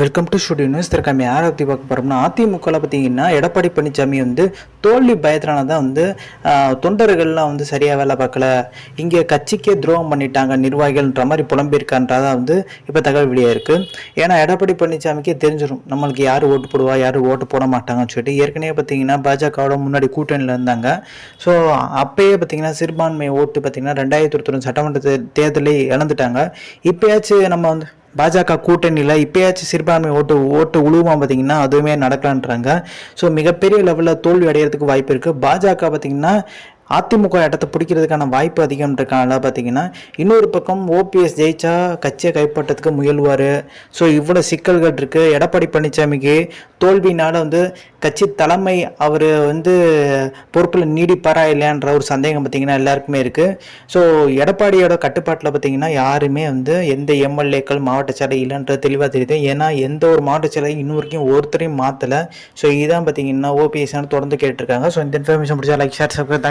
Welcome to studio news திருக்காமி யாரை பற்றி பார்க்க போகிறோம்னா அதிமுகவில் பார்த்தீங்கன்னா எடப்பாடி பழனிசாமி வந்து தோல்வி பயத்தினால தான் வந்து தொண்டர்கள்லாம் வந்து சரியாக வேலை பார்க்கல. இங்கே கட்சிக்கே துரோகம் பண்ணிட்டாங்க நிர்வாகிகள்ன்ற மாதிரி புலம்பியிருக்கான்றதா வந்து இப்போ தகவல் வெளியாக இருக்குது ஏன்னா எடப்பாடி பழனிசாமிக்கே தெரிஞ்சிடும் நம்மளுக்கு யார் ஓட்டு போடுவா யார் ஓட்டு போட மாட்டாங்கன்னு சொல்லிட்டு. ஏற்கனவே பார்த்தீங்கன்னா பாஜகவோட முன்னாடி கூட்டணியில் இருந்தாங்க. ஸோ அப்பயே பார்த்தீங்கன்னா சிறுபான்மை ஓட்டு பார்த்தீங்கன்னா ரெண்டாயிரத்தி ஒருத்தரும் சட்டமன்ற தே- இழந்துட்டாங்க. இப்போயாச்சும் நம்ம வந்து பாஜக கூட்டணியில் இப்போயாச்சும் சிறுபான்மை ஓட்டு ஓட்டு உழுவுமா பார்த்தீங்கன்னா அதுவுமே நடக்கலான்றாங்க. ஸோ மிகப்பெரிய லெவலில் தோல்வி அடையிறதுக்கு வாய்ப்பு இருக்குது பாஜக பார்த்திங்கன்னா அதிமுக இடத்த பிடிக்கிறதுக்கான வாய்ப்பு அதிகம்ன்றக்கான பார்த்தீங்கன்னா இன்னொரு பக்கம் ஓபிஎஸ் ஜெயிச்சா கட்சியை கைப்பற்றதுக்கு முயல்வார். ஸோ இவ்வளோ சிக்கல்கள் இருக்குது எடப்பாடி பழனிசாமிக்கு தோல்வினால வந்து கட்சி தலைமை அவர் வந்து பொறுப்பில் நீடிப்பாரா இல்லையான்ற ஒரு சந்தேகம் பார்த்தீங்கன்னா எல்லாருக்குமே இருக்குது ஸோ எடப்பாடியோட கட்டுப்பாட்டில் பார்த்தீங்கன்னா யாருமே வந்து எந்த எம்எல்ஏக்கள் மாவட்ட சாலை இல்லைன்றது தெளிவாக தெரியுது. ஏன்னா எந்த ஒரு மாவட்ட செயலர் இன்னும் வரைக்கும் ஒருத்தரையும் மாற்றலை ஸோ இதான் பார்த்தீங்கன்னா ஓபிஎஸ் தொடர்ந்து கேட்டிருக்காங்க. ஸோ இந்த இன்ஃபர்மேஷன் பிடிச்சா லைக் ஷேர் சப்ஸ்கிரைப்